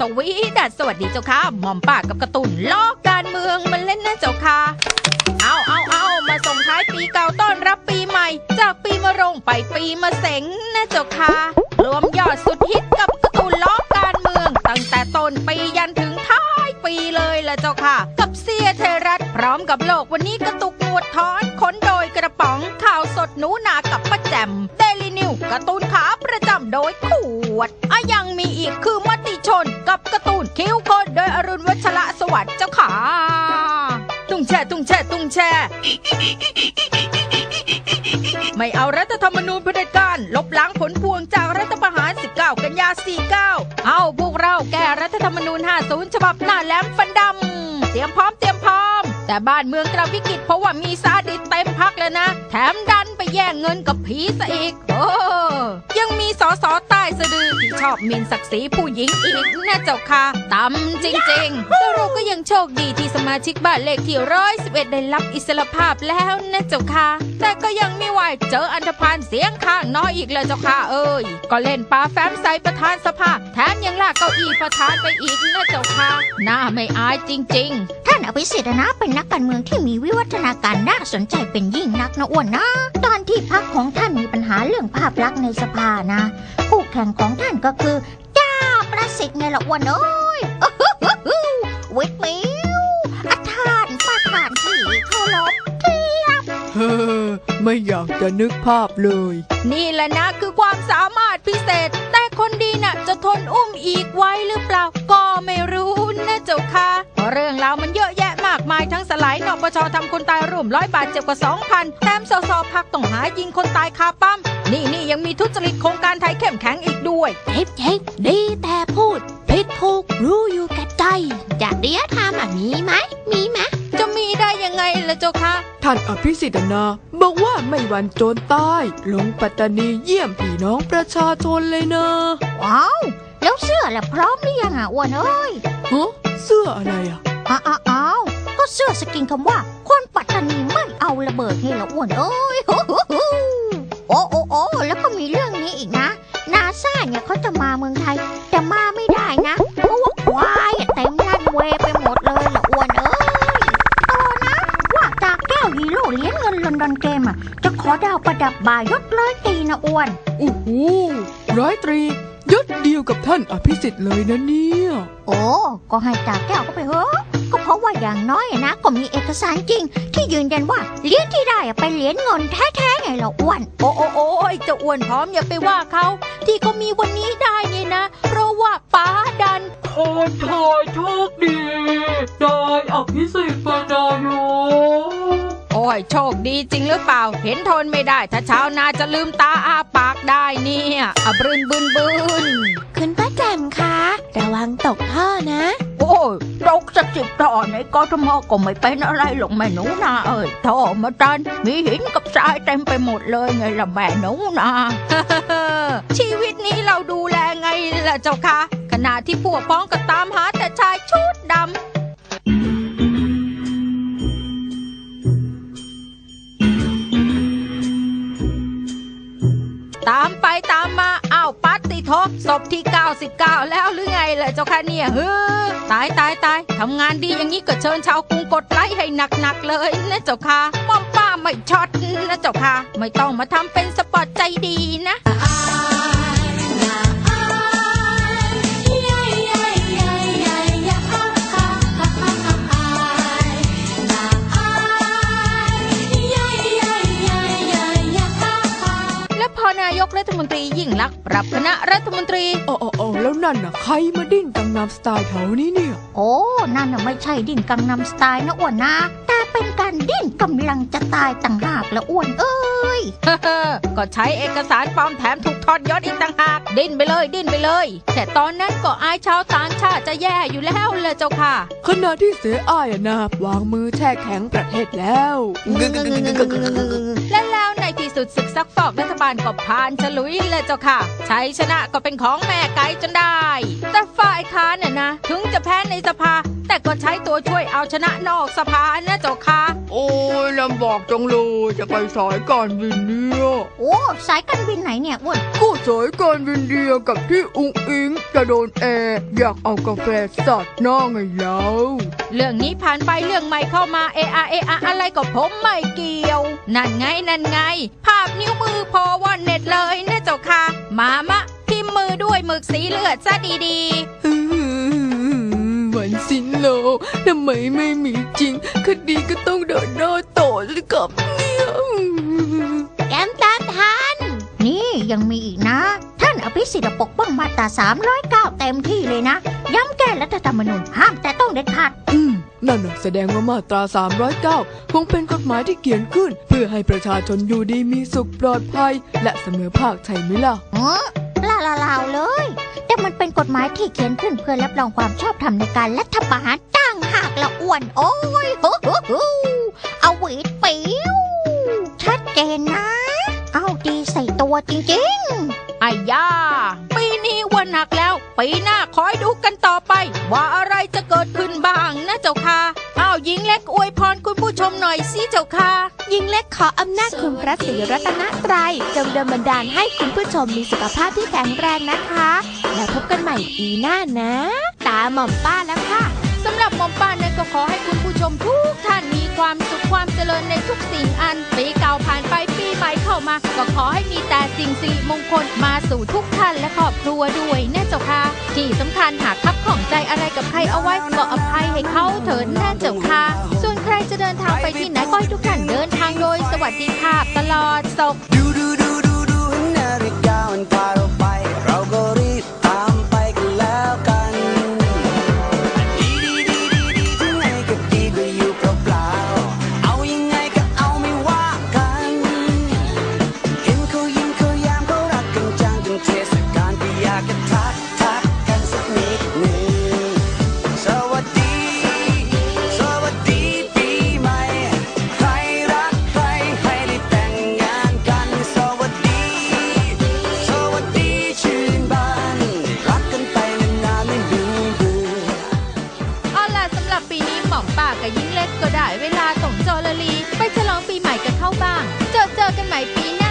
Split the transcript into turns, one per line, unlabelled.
สวีดัสสวัสดีเจ้าค่ะหม่อมป้ากับกระตูนล้อการเมืองมันเล่นนะเจ้าค่ะ เอาเอาเอามาส่งท้ายปีเก่าต้อนรับปีใหม่ จากปีมะโรงไปปีมะเสงนะเจ้าค่ะรวมยอด ขวดอะยังมีอีกคือมติชนกับการ์ตูนคิ้วคนโดยอรุณวัชระสวัสดิ์เจ้าขา ตุ้งแช่ตุ้งแช่ตุ้งแช่ไม่เอารัฐธรรมนูญเผด็จการลบล้างผลพวงจากรัฐประหาร 19 กันยา 49 เอาพวกเราแก้รัฐธรรมนูญ 50 ฉบับหน้าแหลมฟันดำ เตรียมพร้อมเตรียมพร้อม แต่บ้านเมืองกระวิกฤตเพราะว่ามีซาดิสเต็มพักแล้วนะ แถมดันไปแย่งเงินกับผีซะอีก โอ้ยังมีสอสอใต้สะดื อที่ชอบหมินศักดิ์ศรีผู้หญิงอีกนะเจ้าค่ะตำจริงๆแล้วเราก็ยังโชคดีที่สมาชิกบ้านเลขที่ร้อยสิบเอ็ดได้รับอิสรภาพแล้วนะเจ้าค่ะแต่ก็ยังไม่ไหวเจออันธพาลเสียงข้างน้อยอีกเลยเจ้าค่ะเอ้ยก็เล่นปลาแฟ้มใส่ประธานสภาแถมยังลากเก้าอี้ประธานไปอีกนะเจ้าค่ะหน้าไม่อายจริง ๆ
ท่านอภิสิทธิ์นะเป็นนักการเมืองที่มีวิวัฒนาการน่าสนใจเป็นยิ่งนักนะอ้วนนะ ตอนที่พักของท่านมีปัญหาเรื่องภาพลักษณ์ในสภานะ ข่งของท่านก็คือเจ้าประสิทธิ์ไงล่ะอ้วนเอ้ยวิทย์มิวอาทานป้าทานที่เคารพ
เฮ้อไม่อยากจะนึกภาพเลย
นี่แหละนะคือความสามารถพิเศษ แต่คนดีน่ะ จะทนอุ้มอีกไว้หรือเปล่า ก็ไม่รู้นะเจ้าค่ะเพราะเรื่องราวมันเยอะแยะ ปชทำคนตายร่วมร้อยบาทเจ็บกว่าสองพันแถมสสพักต้องหายิงคนตายคาปั๊มนี่นี่ยังมีทุจริตโครงการไทยเข้มแข็งอีกด้วย
เจ็บเจ็บดีแต่พูดผิดถูกรู้อยู่แก่ใจจริยธรรมอะมีไหมมีไหม
จะมีได้ยังไงล่ะเจ้าค่ะ
ท่านอภิสิทธิ์นะบอกว่าไม่หวันโจรใต้ลงปัตตานีเยี่ยมพี่น้องประชาชนเลยนะ
ว้าวแล้วเสื้อล่ะพร้อมหรือยังอะอ้วนเอ้ย
ฮะเสื้ออะไรอะ
อ้าวอ้าวอ้าวก็ เสื้อสกินคำว่า คนปัตตานีไม่เอาระเบิดให้ละอ้วนเอ้ยโอ้โอ้โอ้แล้วก็มีเรื่องนี้อีกนะนาซาเนี่ยเขาจะมาเมืองไทย แต่มาไม่ได้นะ เพราะว่าควายอะเต็มรันเวย์ไปหมดเลยละอ้วนเอ้ยเออนะ ว่าตาแก้วฮีโร่เหรียญเงินลอนดอนเกมอะ จะขอดาวประดับบายศร้อยตีนะอ้วน
โอ้โหร้อยตรียศเดียวกับท่านอภิสิทธิ์เลยนะเนี่ย
โอ้ ก็ให้ตาแก้วก็ไปเถอะ ก็เพราะว่าอย่างน้อยอะนะ ก็มีเอกสารจริง ที่ยืนยันว่าเหรียญที่ได้อะเป็นเหรียญเงินแท้ๆไงเราอ้วน
โอ้โอ้โอ้ยเจ้าอ้วนพร้อมอย่าไปว่าเขาที่เขามีวันนี้ได้เนี่ยนะ เพราะว่าป้าดัน
คนไทยโชคดี ได้อภิสิทธิ์เป็นนายก
โอ้ยโชคดีจริงหรือเปล่า เห็นทนไม่ได้ถ้าชาวนาจะลืมตาอาปากได้เนี่ยอะบรึนบึนบึน
คุณป้าแจ่มคะระวังตกท่อนะ
โอ้ยตกสักสิบต่อในกทมก็ไม่เป็นอะไรหรอกแม่หนูนาเอ้ยท่อมาตันมีหินกับทรายเต็มไปหมดเลยไงล่ะแม่หนูนา ชีวิตนี้เราดูแลไงล่ะเจ้าคะขณะที่พวกพ้องก็ตามหาแต่ชายชุดดำตามไปตามมา ปัตติโทศพที่ 99 แล้วหรือไงล่ะเจ้าค่ะเนี่ยเฮ้อตายตายตายทำงานดีอย่างนี้ก็เชิญชาวกรุงกดไลค์ให้หนักๆเลยนะเจ้าค่ะป้อมป้าไม่ช็อตนะเจ้าค่ะ ไม่ต้องมาทำเป็นสปอร์ตใจดีนะ รัฐมนตรียิ่งลักษณ์ปรับคณะรัฐมนตรี
อ๋ออ๋อแล้วนั่นน่ะใครมาดิ้นกังนำสไตล์แถวนี้เนี่ย
โอ้ นั่นน่ะไม่ใช่ดิ้นกังนำสไตล์นะอ้วนนะแต่ เป็นการดิ้นกำลังจะตายต่างหากละอ้วนเอ้ย
ก็ใช้เอกสารปลอมแถมถูกทอดยศอีกต่างหาก ดิ้นไปเลยดิ้นไปเลย แต่ตอนนั้นก็อายชาวต่างชาติจะแย่อยู่แล้วเลยเจ้าค่ะ
ขณะที่เสียอ้ายอะนะวางมือแช่แข็งประเทศแล้ว
และแล้วในที่สุดศึกซักฟอกรัฐบาลก็ผ่านฉลุยเลยเจ้าค่ะชัยชนะก็เป็นของแม่ไก่จนได้ แต่ฝ่ายค้านเนี่ยนะ ถึงจะแพ้ในสภา แต่ก็ใช้ตัวช่วยเอาชนะนอกสภานะเจ้าค่ะ
โอ้ยลำบากจังเลย จะไปสายการบินเนี่ย
โอ้สายการบินไหนเนี่ยอ้วน
ก็สายการบินเดียวกับที่อุงอิงจะโดนแอร์อยากเอากาแฟสาดหน้าไงแล้ว
เรื่องนี้ผ่านไปเรื่องใหม่เข้ามาเออาเออาอะไรก็ผมไม่เกี่ยว นั่นไงนั่นไง ภาพนิ้วมือพอว่าเน็ตเลยนะเจ้าค่ะ มามะพิมพ์มือด้วยหมึกสีเลือดซะดี
วัน สิ้นโลกทำไมไม่มีจริง คดีก็ต้องเดินหน้าต่อสิครับเนี่ย
แก้มตามทัน
นี่ยังมีอีกนะ ท่านอภิสิทธิ์ปกป้องมาตรา309 เต็มที่เลยนะ ย้ำแก้รัฐธรรมนูญห้ามแต่ต้องเด็ดขาด
อืมนั่นน่ะแสดงว่ามาตรา 309 คงเป็นกฎหมายที่เขียนขึ้น เพื่อให้ประชาชนอยู่ดีมีสุขปลอดภัย และเสมอภาคใช่ไหมล่ะ
เออลาลาลาวเลย แต่มันเป็นกฎหมายที่เขียนขึ้นเพื่อรับรองความชอบธรรมในการรัฐประหารตั้งหากละอ้วน โอ้ยโหโหโหเอาหวีดปิ้วชัดเจนนะ เอาดีใส่ตัวจริง
ๆอ้ย่า ปีนี้วันหนักแล้ว ปีหน้าคอยดูกันต่อไป ว่าอะไรจะเกิดขึ้นบ้างนะเจ้าค่ะอ้าวหญิงเล็กอวยพรคุณผู้ชมหน่อยสิเจ้าค่ะ
ยิงเล็กขออำนาจคุณพระศรีรัตนตรัยจงดลบันดาลให้คุณผู้ชมมีสุขภาพที่แข็งแรงนะคะ แล้วพบกันใหม่ปีหน้านะ ตาหม่อมป้าแล้วค่ะ
สำหรับหม่อมป้านั้นก็ขอให้คุณผู้ชมทุกท่านมีความสุขความเจริญในทุกสิ่งอันปีเก่าผ่านไปปีใหม่เข้ามา ก็ขอให้มีแต่สิ่งสิริมงคลมาสู่ทุกท่านและครอบครัวด้วยนะเจ้าค่ะที่สำคัญหากคับของใจอะไรกับใครเอาไว้ก็อภัยให้เขาเถิดนะเจ้าค่ะส่วนใครจะเดินทางไปที่ไหนก็ให้ทุกท่านเดินทางโดยสวัสดิภาพตลอดศก 跟买皮。